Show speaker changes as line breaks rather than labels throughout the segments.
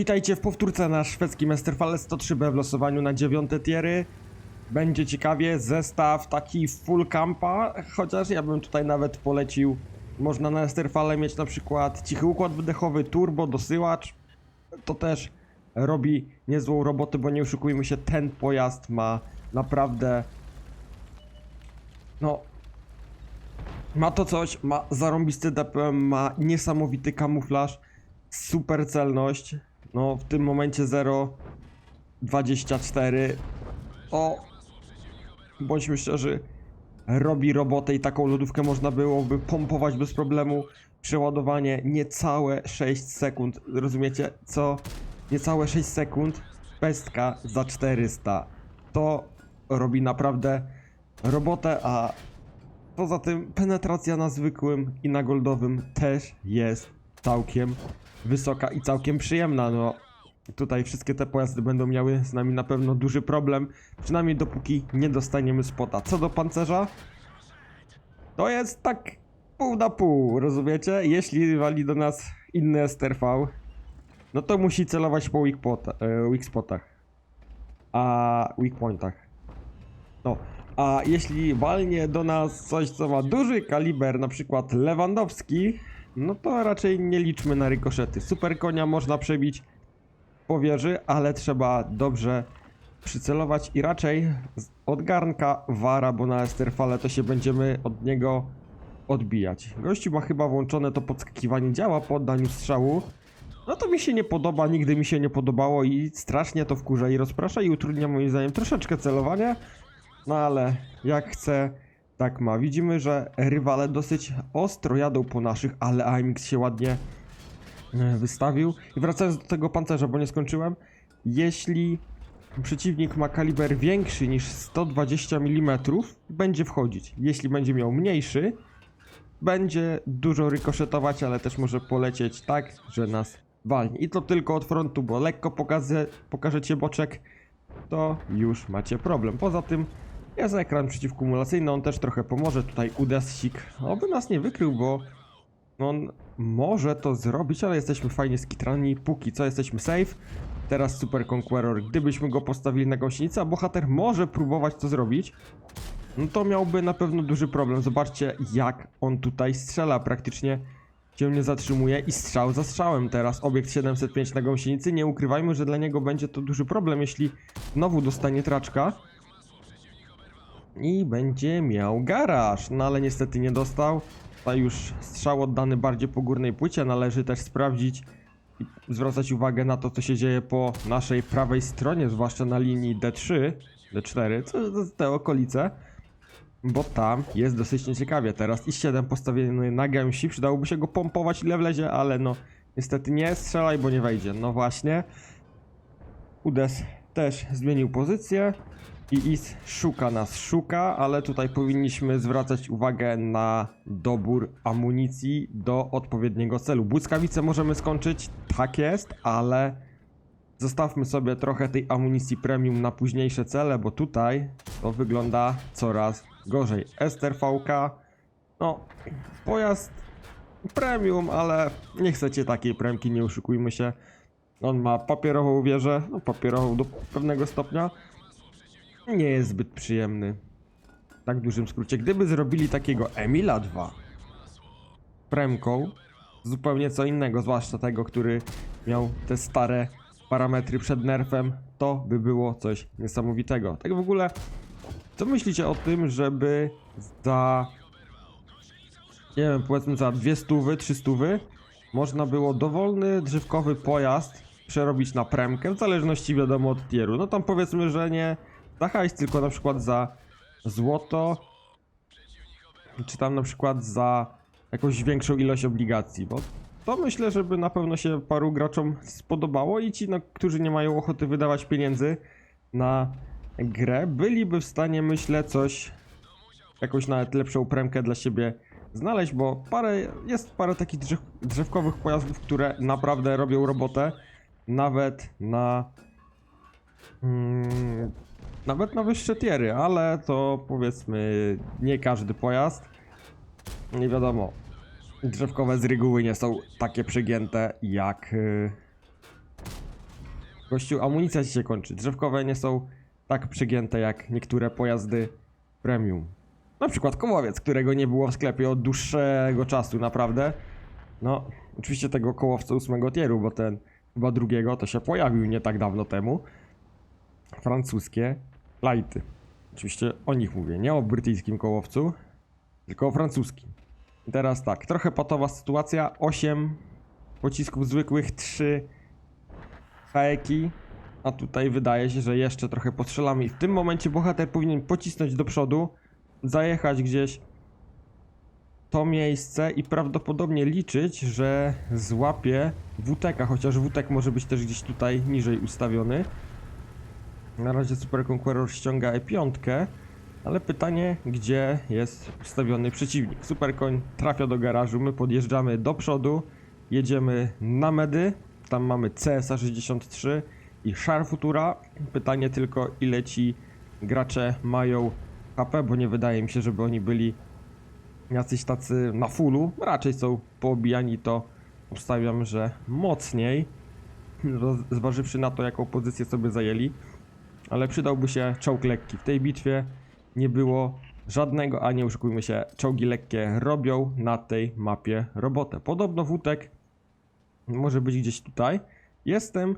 Witajcie w powtórce na szwedzkim Esterfale 103B w losowaniu na dziewiąte tiery. Będzie ciekawie, zestaw taki full campa, chociaż ja bym tutaj nawet polecił, można na Esterfale mieć na przykład cichy układ wydechowy, turbo, dosyłacz. To też robi niezłą robotę, bo nie oszukujmy się, ten pojazd ma naprawdę, no, ma to coś, ma zarąbisty DPM, ma niesamowity kamuflaż, super celność. No w tym momencie 0,24. O, bądźmy szczerzy, robi robotę i taką lodówkę można byłoby pompować bez problemu. Przeładowanie niecałe 6 sekund. Rozumiecie? Co? Niecałe 6 sekund. Pestka za 400. To robi naprawdę robotę, a Poza tym penetracja na zwykłym i na goldowym też jest całkiem wysoka i całkiem przyjemna. No tutaj wszystkie te pojazdy będą miały z nami na pewno duży problem, przynajmniej dopóki nie dostaniemy spota. Co do pancerza, to jest tak pół na pół, rozumiecie? Jeśli wali do nas inny STRV, no to musi celować po weak, pot, e, weak spotach, a weak pointach. No, a jeśli walnie do nas coś, co ma duży kaliber, na przykład Lewandowski, no to raczej nie liczmy na rykoszety. Super konia można przebić po wieży, ale trzeba dobrze przycelować i raczej od garnka wara, bo na Esterfale to się będziemy od niego odbijać. Gościu ma chyba włączone to podskakiwanie działa po oddaniu strzału. No to mi się nie podoba, nigdy mi się nie podobało i strasznie to wkurza i rozprasza i utrudnia moim zdaniem troszeczkę celowanie. No ale jak chce, tak ma. Widzimy, że rywale dosyć ostro jadą po naszych, ale AMX się ładnie e, wystawił. I wracając do tego pancerza, bo nie skończyłem. Jeśli przeciwnik ma kaliber większy niż 120 mm, będzie wchodzić. Jeśli będzie miał mniejszy, będzie dużo rykoszetować, ale też może polecieć tak, że nas walnie. I to tylko od frontu, bo lekko pokaże, pokażecie boczek, to już macie problem. Poza tym jest ekran przeciwkumulacyjny, on też trochę pomoże. Tutaj udasik, oby nas nie wykrył, bo on może to zrobić, ale jesteśmy fajnie skitrani. Póki co jesteśmy safe. Teraz Super Conqueror, gdybyśmy go postawili na gąsienicę, a bohater może próbować to zrobić, no to miałby na pewno duży problem. Zobaczcie, jak on tutaj strzela. Praktycznie się nie zatrzymuje i strzał za strzałem teraz. Obiekt 705 na gąsienicy. Nie ukrywajmy, że dla niego będzie to duży problem, jeśli znowu dostanie traczka. I będzie miał garaż. No ale niestety nie dostał. Tutaj już strzał oddany bardziej po górnej płycie. Należy też sprawdzić i zwracać uwagę na to, co się dzieje po naszej prawej stronie, zwłaszcza na linii D3, D4, co te okolice. Bo tam jest dosyć nieciekawie teraz. I 7 postawiony na gęsi. Przydałoby się go pompować ile wlezie, ale no niestety nie strzelaj, bo nie wejdzie. No właśnie. Udes też zmienił pozycję. I Is szuka nas, szuka, ale tutaj powinniśmy zwracać uwagę na dobór amunicji do odpowiedniego celu. Błyskawice możemy skończyć, tak jest, ale zostawmy sobie trochę tej amunicji premium na późniejsze cele, bo tutaj to wygląda coraz gorzej. STRVK, no pojazd premium, ale nie chcecie takiej premki, nie oszukujmy się. On ma papierową wieżę, no papierową do pewnego stopnia. Nie jest zbyt przyjemny. W tak dużym skrócie. Gdyby zrobili takiego Emila 2 premką, zupełnie co innego, zwłaszcza tego, który miał te stare parametry przed nerfem, to by było coś niesamowitego. Tak w ogóle, co myślicie o tym, żeby za nie wiem, powiedzmy za dwie stówy, trzy stówy można było dowolny drzewkowy pojazd przerobić na premkę, w zależności wiadomo od tieru. No tam powiedzmy, że nie za hajs, tylko na przykład za złoto, czy tam na przykład za jakąś większą ilość obligacji, bo to myślę, żeby na pewno się paru graczom spodobało i ci, no, którzy nie mają ochoty wydawać pieniędzy na grę, byliby w stanie, myślę, coś, jakąś nawet lepszą premkę dla siebie znaleźć, bo parę, jest parę takich drzew, drzewkowych pojazdów, które naprawdę robią robotę, nawet na mm, nawet na wyższe tiery, ale to powiedzmy nie każdy pojazd. Nie wiadomo. Drzewkowe z reguły nie są takie przegięte jak y, Gościu, amunicja ci się kończy. Drzewkowe nie są tak przygięte jak niektóre pojazdy premium. Na przykład kołowiec, którego nie było w sklepie od dłuższego czasu, naprawdę. No, oczywiście tego kołowca ósmego tieru, bo ten chyba drugiego to się pojawił nie tak dawno temu. Francuskie lighty. Oczywiście o nich mówię, nie o brytyjskim kołowcu, tylko o francuskim. I teraz tak, trochę patowa sytuacja. 8 pocisków zwykłych, 3 haeki. A tutaj wydaje się, że jeszcze trochę postrzelamy. I w tym momencie bohater powinien pocisnąć do przodu, zajechać gdzieś to miejsce i prawdopodobnie liczyć, że złapie WTK, chociaż WTK może być też gdzieś tutaj niżej ustawiony. Na razie Super Conqueror ściąga E5, ale pytanie, gdzie jest ustawiony przeciwnik. Superkoń trafia do garażu, my podjeżdżamy do przodu, jedziemy na medy, tam mamy CSA 63 i Char Futura. Pytanie tylko, ile ci gracze mają HP, bo nie wydaje mi się, żeby oni byli jacyś tacy na fullu. Raczej są poobijani, to obstawiam, że mocniej, zważywszy na to, jaką pozycję sobie zajęli ale przydałby się czołg lekki. W tej bitwie nie było żadnego, a nie oszukujmy się, czołgi lekkie robią na tej mapie robotę. Podobno Wutek może być gdzieś tutaj. Jestem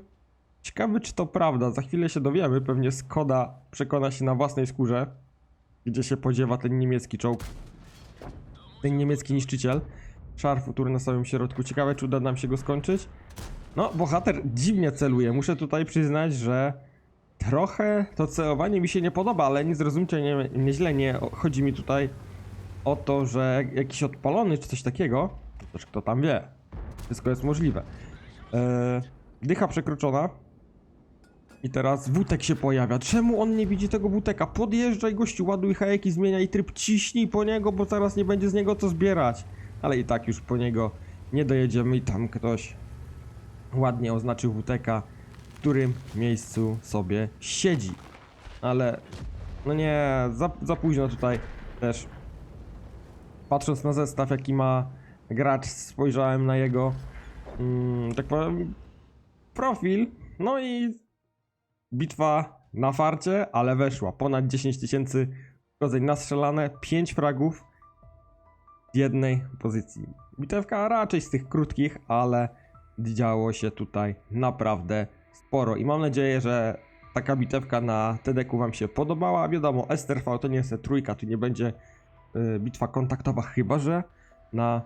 ciekawy, czy to prawda. Za chwilę się dowiemy. Pewnie Skoda przekona się na własnej skórze, gdzie się podziewa ten niemiecki czołg. Ten niemiecki niszczyciel. Szar futury na samym środku. Ciekawe, czy uda nam się go skończyć. No, bohater dziwnie celuje. Muszę tutaj przyznać, że Trochę to celowanie mi się nie podoba, ale nie zrozumcie nie, nieźle, nie chodzi mi tutaj o to, że jak- jakiś odpalony czy coś takiego, też kto tam wie. Wszystko jest możliwe. Eee, dycha przekroczona. I teraz wutek się pojawia. Czemu on nie widzi tego wuteka? Podjeżdżaj gościu, ładuj hajeki, zmieniaj tryb, ciśnij po niego, bo zaraz nie będzie z niego co zbierać. Ale i tak już po niego nie dojedziemy i tam ktoś ładnie oznaczył WTK, w którym miejscu sobie siedzi. Ale no nie, za, za późno tutaj też. Patrząc na zestaw, jaki ma gracz, spojrzałem na jego, mm, tak powiem, profil. No i bitwa na farcie, ale weszła. Ponad 10 tysięcy uszkodzeń nastrzelane, 5 fragów w jednej pozycji. Bitewka raczej z tych krótkich, ale działo się tutaj naprawdę sporo i mam nadzieję, że taka bitewka na TDK wam się podobała. Wiadomo, STRV to nie jest trójka, tu nie będzie y, bitwa kontaktowa, chyba że na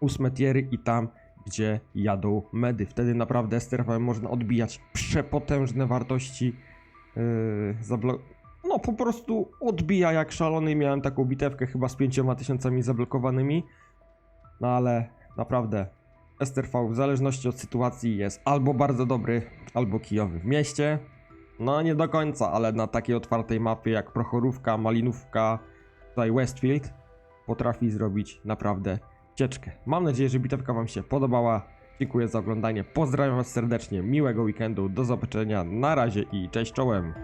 ósme tiery i tam, gdzie jadą medy. Wtedy naprawdę STRV można odbijać przepotężne wartości. Zablo- no po prostu odbija jak szalony. Miałem taką bitewkę chyba z pięcioma tysiącami zablokowanymi. No ale naprawdę STRV w zależności od sytuacji jest albo bardzo dobry, albo kijowy. W mieście, no nie do końca, ale na takiej otwartej mapie jak Prochorówka, Malinówka, tutaj Westfield, potrafi zrobić naprawdę cieczkę. Mam nadzieję, że bitewka Wam się podobała. Dziękuję za oglądanie, pozdrawiam Was serdecznie, miłego weekendu, do zobaczenia, na razie i cześć czołem.